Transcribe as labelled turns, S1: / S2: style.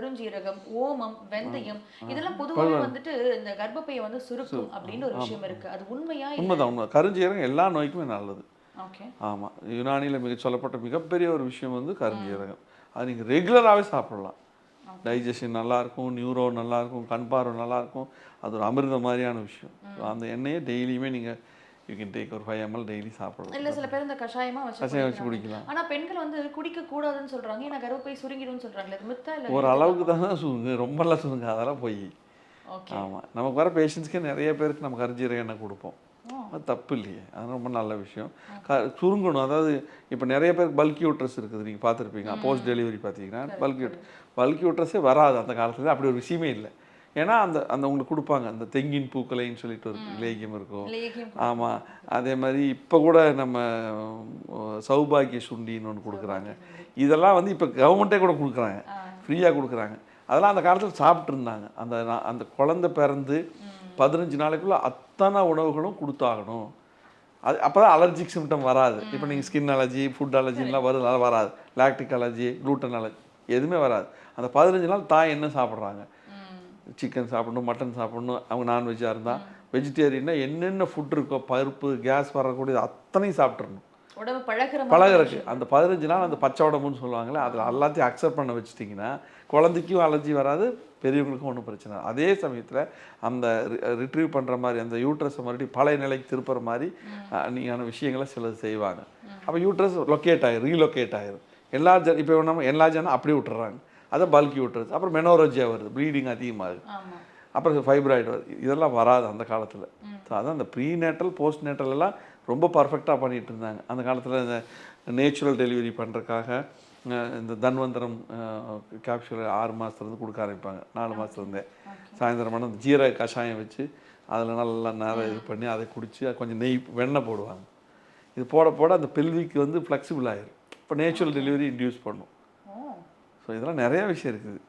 S1: கருஞ்சீரகம் ஓமம் வெந்தயம் இதெல்லாம் பொதுவாக வந்துட்டு இந்த கர்ப்பப்பையை வந்து சுருக்கும் அப்படின்னு ஒரு விஷயம் இருக்கு. அது உண்மையா
S2: உண்மைதான் உண்மை கருஞ்சீரகம் எல்லா நோய்க்குமே நல்லது. ஆமாம் யுனானியில் மிக சொல்லப்பட்ட மிகப்பெரிய ஒரு விஷயம் வந்து கருஞ்சீரகம். அது நீங்கள் ரெகுலராகவே சாப்பிடலாம். டைஜஷன் நல்லாயிருக்கும் நியூரோ நல்லாயிருக்கும் கண் பார்வை நல்லாயிருக்கும். அது ஒரு அமிர்தம் மாதிரியான விஷயம். அந்த எண்ணெயை டெய்லியுமே நீங்கள் யூ கேன் டேக் ஒரு ஃபைவ் எம்எல் டெய்லி சாப்பிடலாம்.
S1: இல்ல சில பேர் இந்த கஷாயமா வச்சு
S2: கஷாயம் வச்சு. குடிக்கலாம்.
S1: ஆனா பெண்கள் வந்து குடிக்க கூடாதுன்னு சொல்றாங்க. ஏன்னா கர்ப்பப்பை சுருங்கிடும்னு சொல்றாங்களே அது மித்தா இல்ல?
S2: ஒரு அளவுக்கு தான் சுருங்க ரொம்பலாம் சுருங்க அதெல்லாம் போய். ஆமாம் நமக்கு வர பேஷண்ட்ஸ்க்கே நிறைய பேருக்கு நம்ம கருஞ்சீரக எண்ணெய் கொடுப்போம். அது தப்பு இல்லையே. அது ரொம்ப நல்ல விஷயம். க சுருங்கணும். அதாவது இப்போ நிறைய பேருக்கு பல்கி யூட்ரஸ் இருக்குது. நீங்கள் பார்த்துருப்பீங்க. போஸ்ட் டெலிவரி பார்த்தீங்கன்னா பல்கி பல்கி யூட்ரஸே வராது. அந்த காலத்தில் அப்படி ஒரு விஷயமே இல்லை. ஏன்னா அந்த அந்த உங்களுக்கு கொடுப்பாங்க. அந்த தெங்கின் பூக்களைன்னு சொல்லிட்டு ஒரு லேகியம் இருக்கும். ஆமாம் அதே மாதிரி இப்போ கூட நம்ம சௌபாகிய சுண்டின்னு ஒன்று கொடுக்குறாங்க. இதெல்லாம் வந்து இப்போ கவர்மெண்ட்டே கூட கொடுக்குறாங்க. ஃப்ரீயாக கொடுக்குறாங்க. அதெல்லாம் அந்த காலத்தில் சாப்பிட்டு இருந்தாங்க. அந்த அந்த குழந்தை பிறந்து பதினஞ்சு நாளைக்குள்ள அத்தனை உணவுகளும் கொடுத்தாகணும். அது அப்போ தான் அலர்ஜிக் சிம்டம் வராது இப்போ நீங்கள் ஸ்கின் அலர்ஜி ஃபுட் அலர்ஜின்லாம் வருது அதெல்லாம் வராது. லாக்டிக் அலர்ஜி க்ளூட்டன் அலர்ஜி எதுவுமே வராது. அந்த பதினஞ்சு நாள் தாய் என்ன சாப்பிட்றாங்க. சிக்கன் சாப்பிடணும் மட்டன் சாப்பிடணும் அவங்க நான்வெஜ்ஜாக இருந்தால் வெஜிடேரியன்னா என்னென்ன ஃபுட் இருக்கோ பருப்பு கேஸ் வரக்கூடியது அத்தனையும் சாப்பிட்றணும்
S1: உடம்பு பழகுற மாதிரி
S2: பழகிறதுக்கு. அந்த பதினஞ்சு நாள் அந்த பச்சை உடம்புன்னு சொல்லுவாங்களே அதில் எல்லாத்தையும் அக்செப்ட் பண்ண வச்சிட்டிங்கன்னா குழந்தைக்கும் அலர்ஜி வராது பெரியவங்களுக்கும் ஒன்றும் பிரச்சனை. அதே சமயத்தில் அந்த ரிட்ரீவ் பண்ணுற மாதிரி அந்த யூட்ரஸை மறுபடியும் பழைய நிலைக்கு திருப்புற மாதிரி நீங்கான விஷயங்களை சிலது செய்வாங்க. அப்போ யூட்ரஸ் லொக்கேட் ஆயிரும் ரீலொக்கேட் ஆயிரும். எல்லா இப்போ நம்ம எல்லா ஜனம் அப்படியே விட்டுறாங்க. அதை பல்கி யூட்ரஸ் அப்புறம் மெனோரஜியா வருது ப்ளீடிங் அதிகமாகுது. அப்புறம் ஃபைப்ராய்டு வருது இதெல்லாம் வராது அந்த காலத்தில். ஸோ அதான் அந்த ப்ரீ நேட்டல் போஸ்ட் நேட்டல் எல்லாம் ரொம்ப பர்ஃபெக்டாக பண்ணிட்டு இருந்தாங்க. அந்த காலத்தில் இந்த நேச்சுரல் டெலிவரி பண்ணுறதுக்காக இந்த தன்வந்தரம் கேப்சூல் ஆறு மாதத்துலேருந்து கொடுக்க ஆரம்பிப்பாங்க. நாலு மாதத்துலேருந்தே சாயந்தரம் ஆனால் அந்த ஜீரக கஷாயம் வச்சு அதில் நல்லா நேரம் இது பண்ணி அதை குடித்து கொஞ்சம் நெய் வெண்ணெய் போடுவாங்க. இது போட போட அந்த பெல்விக்கு வந்து ஃப்ளெக்சிபிள் ஆயிரும். இப்போ நேச்சுரல் டெலிவரி இன்டியூஸ் பண்ணும். ஸோ இதெல்லாம் நிறைய விஷயம் இருக்குது.